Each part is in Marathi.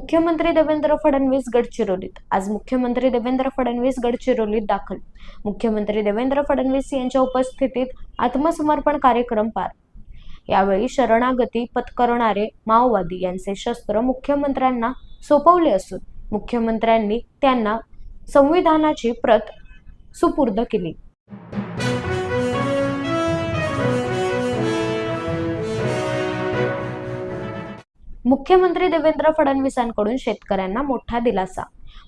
मुख्यमंत्री देवेंद्र फडणवीस गडचिरोलीत. आज मुख्यमंत्री देवेंद्र फडणवीस गडचिरोलीत दाखल. मुख्यमंत्री देवेंद्र फडणवीस यांच्या उपस्थितीत आत्मसमर्पण कार्यक्रम पार. यावेळी शरणागती पत्करणारे माओवादी यांचे शस्त्र मुख्यमंत्र्यांना सोपवले असून मुख्यमंत्र्यांनी त्यांना संविधानाची प्रत सुपूर्द केली. मुख्यमंत्री देवेंद्र फडणवीसांकडून शेतकऱ्यांना मोठा दिलासा.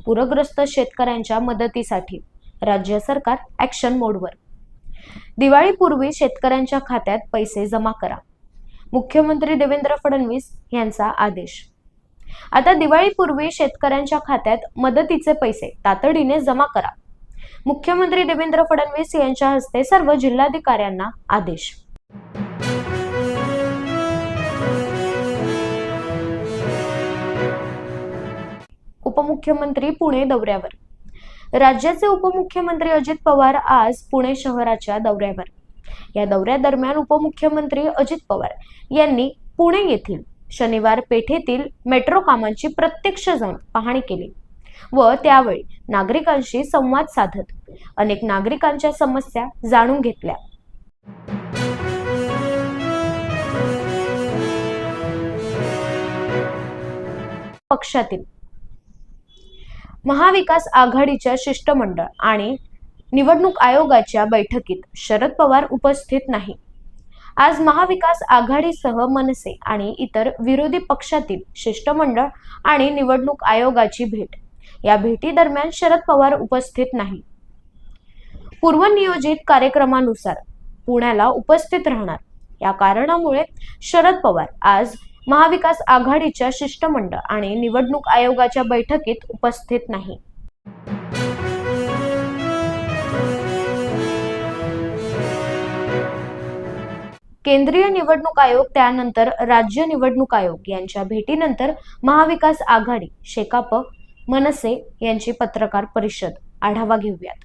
पूरग्रस्त शेतकऱ्यांच्या मदतीसाठी राज्य सरकार ऍक्शन मोडवर दिवाळीपूर्वी शेतकऱ्यांच्या खात्यात पैसे जमा करा. मुख्यमंत्री देवेंद्र फडणवीस यांचा आदेश. आता दिवाळीपूर्वी शेतकऱ्यांच्या खात्यात मदतीचे पैसे तातडीने जमा करा. मुख्यमंत्री देवेंद्र फडणवीस यांच्या हस्ते सर्व जिल्हाधिकाऱ्यांना आदेश. उपमुख्यमंत्री पुणे दौऱ्यावर. राज्याचे उपमुख्यमंत्री अजित पवार आज पुणे शहराच्या दौऱ्यावर. या दौऱ्यादरम्यान उपमुख्यमंत्री अजित पवार यांनी पुणे येथील शनिवार पेठेतील मेट्रो कामांची प्रत्यक्ष जाऊन पाहणी केली व त्यावेळी नागरिकांशी संवाद साधत अनेक नागरिकांच्या समस्या जाणून घेतल्या. पक्षातील महाविकास आघाडीच्या शिष्टमंडळ आणि निवडणूक आयोगाच्या बैठकीत शरद पवार उपस्थित नाही. आज महाविकास आघाडीसह मनसे आणि इतर विरोधी पक्षातील शिष्टमंडळ आणि निवडणूक आयोगाची भेट. या भेटीदरम्यान शरद पवार उपस्थित नाही. पूर्वनियोजित कार्यक्रमानुसार पुण्याला उपस्थित राहणार. या कारणामुळे शरद पवार आज महाविकास आघाडीच्या शिष्टमंडळ आणि निवडणूक आयोगाच्या बैठकीत उपस्थित नाही. केंद्रीय निवडणूक आयोग त्यानंतर राज्य निवडणूक आयोग यांच्या भेटीनंतर महाविकास आघाडी शेकाप मनसे यांची पत्रकार परिषद. आढावा घेऊयात.